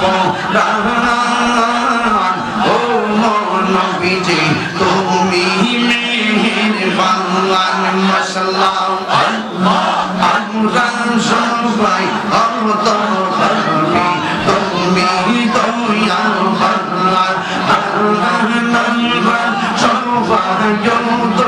করুণান ও নবীজি তুমি মেহেরবান মাশাআল্লাহ আল্লাহ আমরা সবাই অন্তর Yo no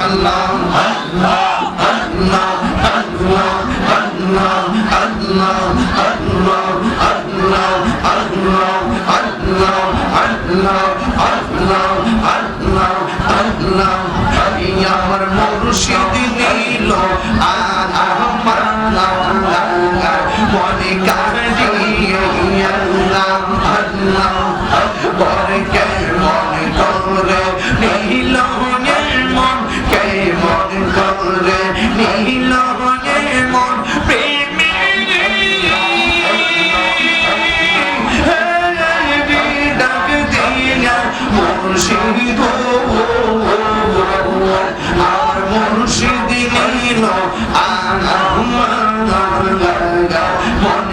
আল্লাহ আল্লাহ আল্লাহ আল্লাহ আল্লাহ আল্লাহ আল্লাহ আল্লাহ আল্লাহ আল্লাহ আল্লাহ আল্লাহ আল্লাহ আল্লাহ আমি আমার মুর্শিদ নিল আর আমার মনে কার দিয়ে আল্লাহ আল্লাহ বরকে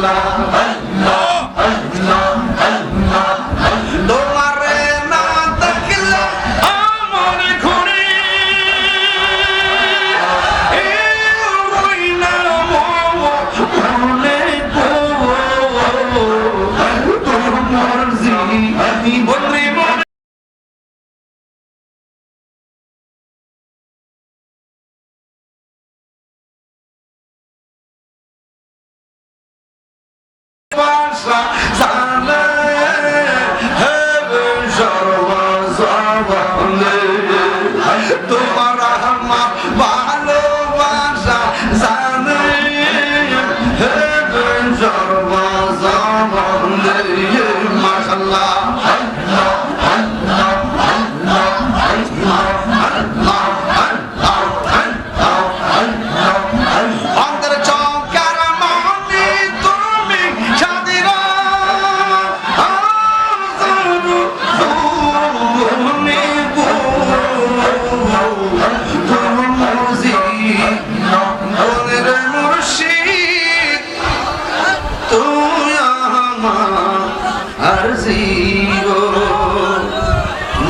lado. Divine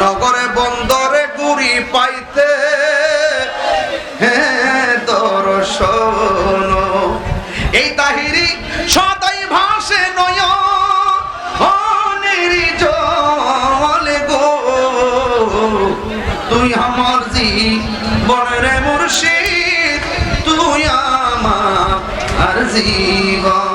নগরে বন্দরে গুড়ি পাইতে। হ্যাঁ দর্শন এই তাহিরি সদাই ভাসে নয় জলে গো। তুই আমার জি বনের মুর্শিদ, তুই আমার জীবন।